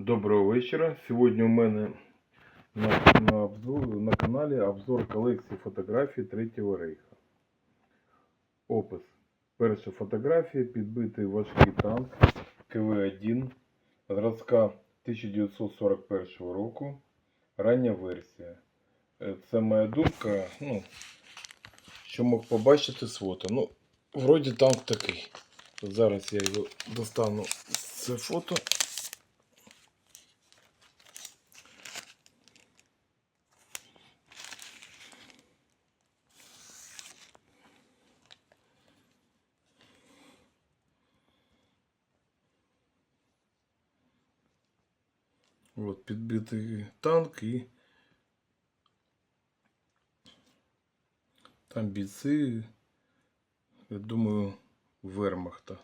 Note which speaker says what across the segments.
Speaker 1: Доброго вечора. Сьогодні у мене на, на, обзор, на каналі обзор колекції фотографій Третього Рейха. Опис. Перша фотографія підбитий важкий танк КВ-1 зразка 1941 року. Рання версія. Е, Це моя думка, ну, що мог побачити з фото. Ну, вроді танк такий. Зараз я його достану це фото. Вот підбитий танк і там бійці, я думаю, вермахта.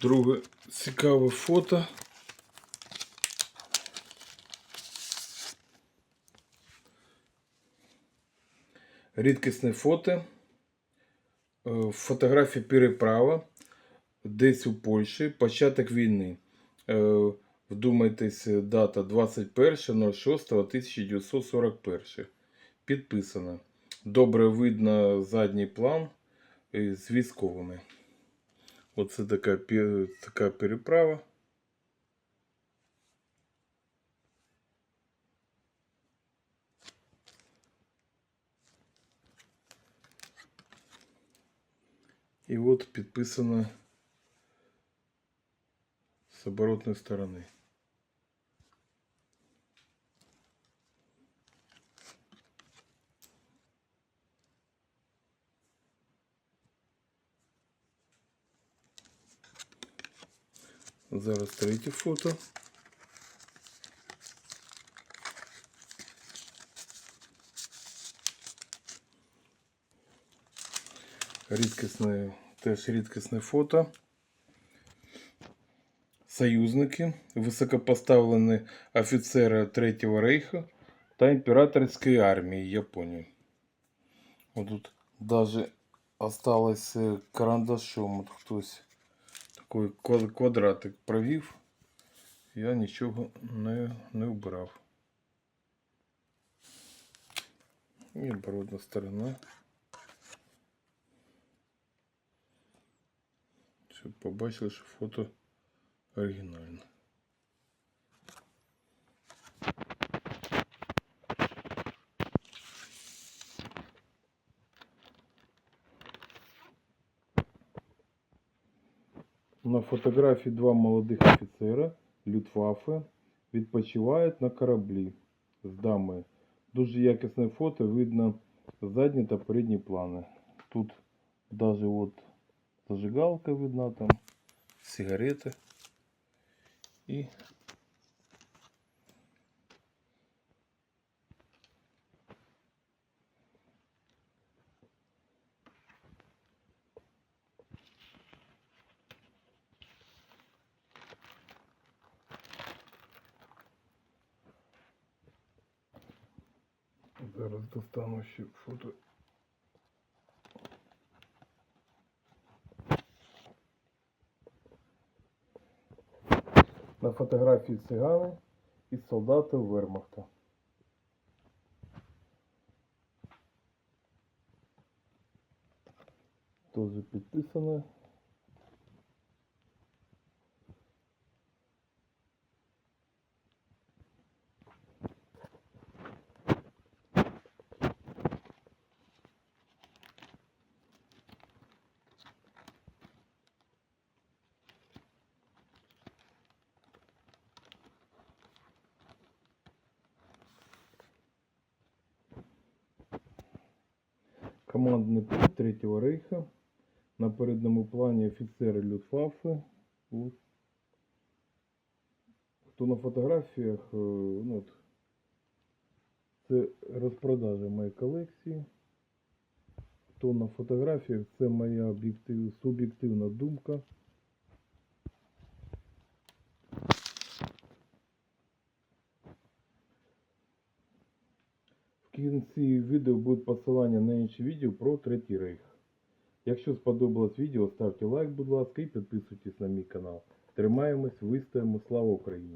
Speaker 1: Друге цікаве фото. Рідкісне фото. Е, Фотографія переправа. Десь у Польщі. Початок війни. Е, Вдумайтесь, дата 21.06.1941. Підписано. Добре видно задній план е, з військовими. Оце така, така переправа. И вот підписано с оборотной стороны. Зараз третє фото. Рідкісне, теж рідкісне фото. Союзники, високопоставлені офіцери Третього Рейха та імператорської армії Японії. Вот тут даже осталось е, карандашом. От хтось квад- квадратик провів. Я нічого не, не вбрав. І оборотна сторона. Щоб побачили, що фото оригінальне. На фотографії два молодих офіцера Люфтваффе відпочивають на кораблі з дамою. Дуже якісне фото, видно задні та передні плани. Тут даже от зажигалка видна там, сигарети і зараз достану ще фото. На фотографії цигани і солдати Вермахта. Тоже підписано. Командний пункт Третього Рейха. На передньому плані офіцери Люфафи. Хто на фотографіях, е, ну, от, це розпродажа моєї колекції. Хто на фотографіях, Це моя суб'єктивна думка. Кінці відео буде посилання на інші відео про Третій Рейх. Якщо сподобалось відео, ставте лайк, будь ласка, і підписуйтесь на мій канал. Тримаємось, вистоїмо, слава Україні!